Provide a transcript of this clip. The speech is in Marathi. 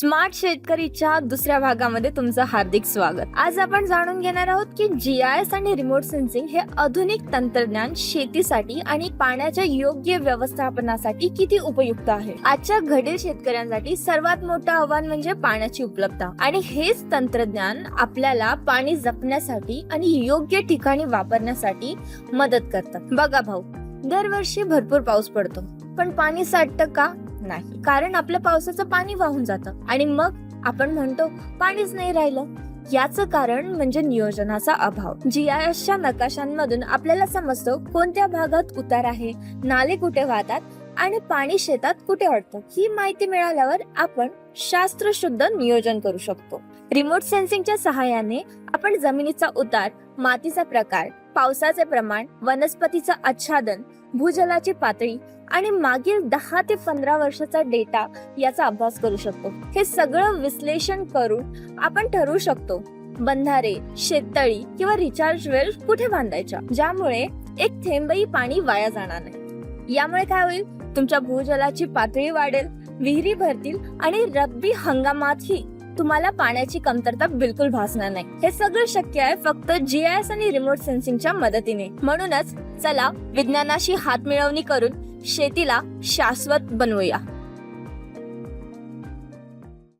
स्मार्ट शेतकरीच्या दुसऱ्या भागामध्ये तुमचं हार्दिक स्वागत. आज आपण जाणून घेणार आहोत की जी आय एस आणि रिमोट सेन्सिंग हे आधुनिक तंत्रज्ञान शेतीसाठी आणि पाण्याच्या योग्य व्यवस्थापनासाठी किती उपयुक्त आहे? आजच्या घडील शेतकऱ्यांसाठी सर्वात मोठं आव्हान म्हणजे पाण्याची उपलब्धता. आणि हेच तंत्रज्ञान आपल्याला पाणी जपण्यासाठी आणि योग्य ठिकाणी वापरण्यासाठी मदत करतं. बघा भाऊ दरवर्षी भरपूर पाऊस पडतो. पण पाणी साठतं का? नाही. कारण आपलं पावसाचं पाणी वाहून जातं. आणि मग आपण म्हणतो पाणीच नाही राहिलं. याचं कारण म्हणजे नियोजनाचा अभाव. जीआयएसच्या नकाशांमधून आपल्याला समजतं कोणत्या भागात उतार आहे नाले कुठे वाहतात आणि पाणी शेतात कुठे अडतं. ही माहिती मिळाल्यावर आपण शास्त्रशुद्ध नियोजन करू शकतो. रिमोट सेन्सिंगच्या सहाय्याने आपण जमिनीचा उतार मातीचा प्रकार पावसाचे प्रमाण वनस्पतीचं आच्छादन भूजलाची पातळी आणि मागील दहा ते पंधरा वर्षाचा डेटा याचा अभ्यास करू शकतो. हे सगळं विश्लेषण करून आपण ठरवू शकतो बंधारे शेततळी किंवा रिचार्ज वेल कुठे बांधायच्या ज्यामुळे एक थेंबही पाणी वाया जाणार नाही. यामुळे काय होईल? तुमच्या भूजलाची पातळी वाढेल विहिरी भरतील आणि रब्बी हंगामातही तुम्हाला पाण्याची कमतरता बिलकुल भासणार नाही. हे सगळं शक्य आहे फक्त जी एस आणि रिमोट सेन्सिंगच्या मदतीने. म्हणूनच चला विज्ञानाशी हात मिळवणी करून शेतीला शाश्वत बनवूया.